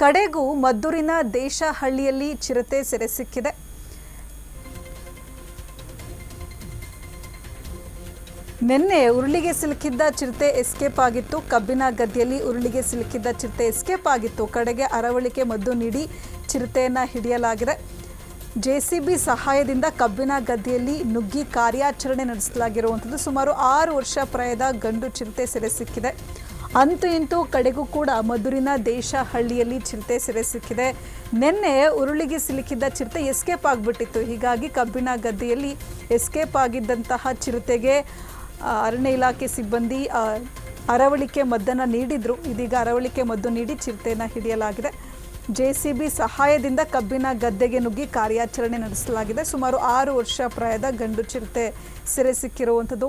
ಕಡೆಗೂ ಮದ್ದೂರಿನ ದೇಶಹಳ್ಳಿಯಲ್ಲಿ ಚಿರತೆ ಸೆರೆ ಸಿಕ್ಕಿದೆ. ನಿನ್ನೆ ಉರುಳಿಗೆ ಸಿಲುಕಿದ್ದ ಚಿರತೆ ಎಸ್ಕೇಪ್ ಆಗಿತ್ತು. ಕಬ್ಬಿನ ಗದ್ದೆಯಲ್ಲಿ ಉರುಳಿಗೆ ಸಿಲುಕಿದ್ದ ಚಿರತೆ ಎಸ್ಕೇಪ್ ಆಗಿತ್ತು. ಕಡೆಗೆ ಅರವಳಿಕೆ ಮದ್ದು ನೀಡಿ ಚಿರತೆಯನ್ನು ಹಿಡಿಯಲಾಗಿದೆ. ಜೆಸಿಬಿ ಸಹಾಯದಿಂದ ಕಬ್ಬಿನ ಗದ್ದೆಯಲ್ಲಿ ನುಗ್ಗಿ ಕಾರ್ಯಾಚರಣೆ ನಡೆಸಲಾಗಿರುವಂಥದ್ದು. ಸುಮಾರು ಆರು ವರ್ಷ ಪ್ರಾಯದ ಗಂಡು ಚಿರತೆ ಸೆರೆ ಸಿಕ್ಕಿದೆ. ಅಂತೂ ಇಂತೂ ಕಡೆಗೂ ಕೂಡ ಮಧುರಿನ ದೇಶಹಳ್ಳಿಯಲ್ಲಿ ಚಿರತೆ ಸೆರೆ ಸಿಕ್ಕಿದೆ. ನಿನ್ನೆ ಉರುಳಿಗೆ ಸಿಲುಕಿದ್ದ ಚಿರತೆ ಎಸ್ಕೇಪ್ ಆಗಿಬಿಟ್ಟಿತ್ತು. ಹೀಗಾಗಿ ಕಬ್ಬಿನ ಗದ್ದೆಯಲ್ಲಿ ಎಸ್ಕೇಪ್ ಆಗಿದ್ದಂತಹ ಚಿರತೆಗೆ ಅರಣ್ಯ ಇಲಾಖೆ ಸಿಬ್ಬಂದಿ ಅರವಳಿಕೆ ಮದ್ದನ್ನು ನೀಡಿದ್ರು. ಇದೀಗ ಅರವಳಿಕೆ ಮದ್ದು ನೀಡಿ ಚಿರತೆಯನ್ನು ಹಿಡಿಯಲಾಗಿದೆ. ಜೆಸಿಬಿ ಸಹಾಯದಿಂದ ಕಬ್ಬಿನ ಗದ್ದೆಗೆ ನುಗ್ಗಿ ಕಾರ್ಯಾಚರಣೆ ನಡೆಸಲಾಗಿದೆ. ಸುಮಾರು ಆರು ವರ್ಷ ಪ್ರಾಯದ ಗಂಡು ಚಿರತೆ ಸೆರೆ ಸಿಕ್ಕಿರುವಂಥದ್ದು.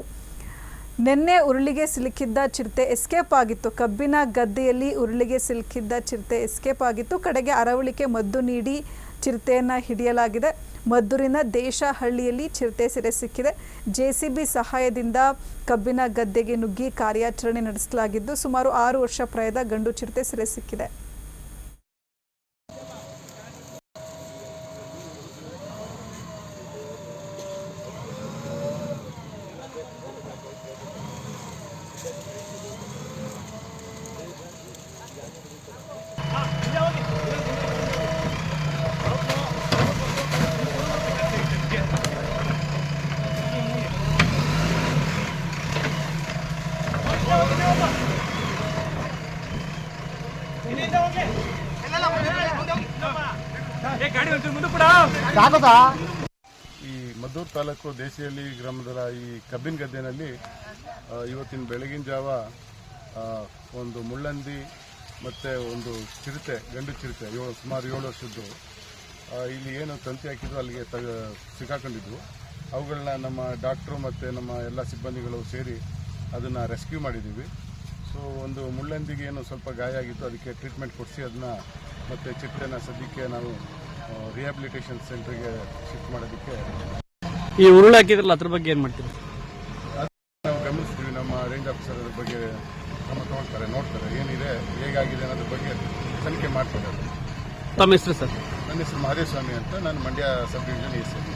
ನಿನ್ನೆ ಉರುಳಿಗೆ ಸಿಲುಕಿದ್ದ ಚಿರತೆ ಎಸ್ಕೇಪ್ ಆಗಿತ್ತು. ಕಬ್ಬಿನ ಗದ್ದೆಯಲ್ಲಿ ಉರುಳಿಗೆ ಸಿಲುಕಿದ್ದ ಚಿರತೆ ಎಸ್ಕೇಪ್ ಆಗಿತ್ತು. ಕಡೆಗೆ ಅರವಳಿಕೆ ಮದ್ದು ನೀಡಿ ಚಿರತೆಯನ್ನು ಹಿಡಿಯಲಾಗಿದೆ. ಮದ್ದೂರಿನ ದೇಶಹಳ್ಳಿಯಲ್ಲಿ ಚಿರತೆ ಸೆರೆ ಸಿಕ್ಕಿದೆ. ಜೆಸಿಬಿ ಸಹಾಯದಿಂದ ಕಬ್ಬಿನ ಗದ್ದೆಗೆ ನುಗ್ಗಿ ಕಾರ್ಯಾಚರಣೆ ನಡೆಸಲಾಗಿದ್ದು, ಸುಮಾರು ಆರು ವರ್ಷ ಪ್ರಾಯದ ಗಂಡು ಚಿರತೆ ಸೆರೆ ಸಿಕ್ಕಿದೆ. ಈ ಮದ್ದೂರು ತಾಲೂಕು ದೇಶಿಯಲ್ಲಿ ಗ್ರಾಮದ ಈ ಕಬ್ಬಿನ ಗದ್ದೆನಲ್ಲಿ ಇವತ್ತಿನ ಬೆಳಗಿನ ಜಾವ ಒಂದು ಮುಳ್ಳಂದಿ ಮತ್ತು ಒಂದು ಚಿರತೆ, ಗಂಡು ಚಿರತೆ, ಏಳು, ಸುಮಾರು ಏಳು ವರ್ಷದ್ದು ಇಲ್ಲಿ ಏನು ತಂತಿ ಹಾಕಿದ್ರು ಅಲ್ಲಿಗೆ ತಗ ಸಿಕ್ಕಾಕೊಂಡಿದ್ವು ಅವುಗಳನ್ನ ನಮ್ಮ ಡಾಕ್ಟ್ರು ಮತ್ತು ನಮ್ಮ ಎಲ್ಲ ಸಿಬ್ಬಂದಿಗಳು ಸೇರಿ ಅದನ್ನು ರೆಸ್ಕ್ಯೂ ಮಾಡಿದ್ದೀವಿ. ಸೊ ಒಂದು ಮುಳ್ಳಂದಿಗೆ ಏನು ಸ್ವಲ್ಪ ಗಾಯ ಆಗಿತ್ತು ಅದಕ್ಕೆ ಟ್ರೀಟ್ಮೆಂಟ್ ಕೊಡಿಸಿ ಅದನ್ನ ಮತ್ತು ಚಿಟ್ಟೆನ ಸದ್ಯಕ್ಕೆ ನಾವು ರಿಹ್ಯಾಬಿಲಿಟೇಷನ್ ಸೆಂಟ್ರಿಗೆ ಶಿಫ್ಟ್ ಮಾಡೋದಕ್ಕೆ ಈ ಉರುಳು ಹಾಕಿದ್ರಲ್ಲ ಅದ್ರ ಬಗ್ಗೆ ಏನ್ ಮಾಡ್ತೀರಿ? ನಾವು ಗಮನಿಸ್ತೀವಿ ನಮ್ಮ ರೇಂಜ್ ಆಫೀಸರ್ ಅದ್ರ ಬಗ್ಗೆ ಕ್ರಮ ತಗೊಳ್ತಾರೆ ನೋಡ್ತಾರೆ ಏನಿದೆ ಹೇಗಾಗಿದೆ ಅನ್ನೋದ್ರ ಬಗ್ಗೆ ತನಿಖೆ ಮಾಡ್ತಾರೆ ತಮ್ಮ ಹೆಸರು ಸರ್? ನನ್ನ ಹೆಸರು ಮಹದೇವಸ್ವಾಮಿ ಅಂತ ನಾನು ಮಂಡ್ಯ ಸಬ್ ಡಿವಿಷನ್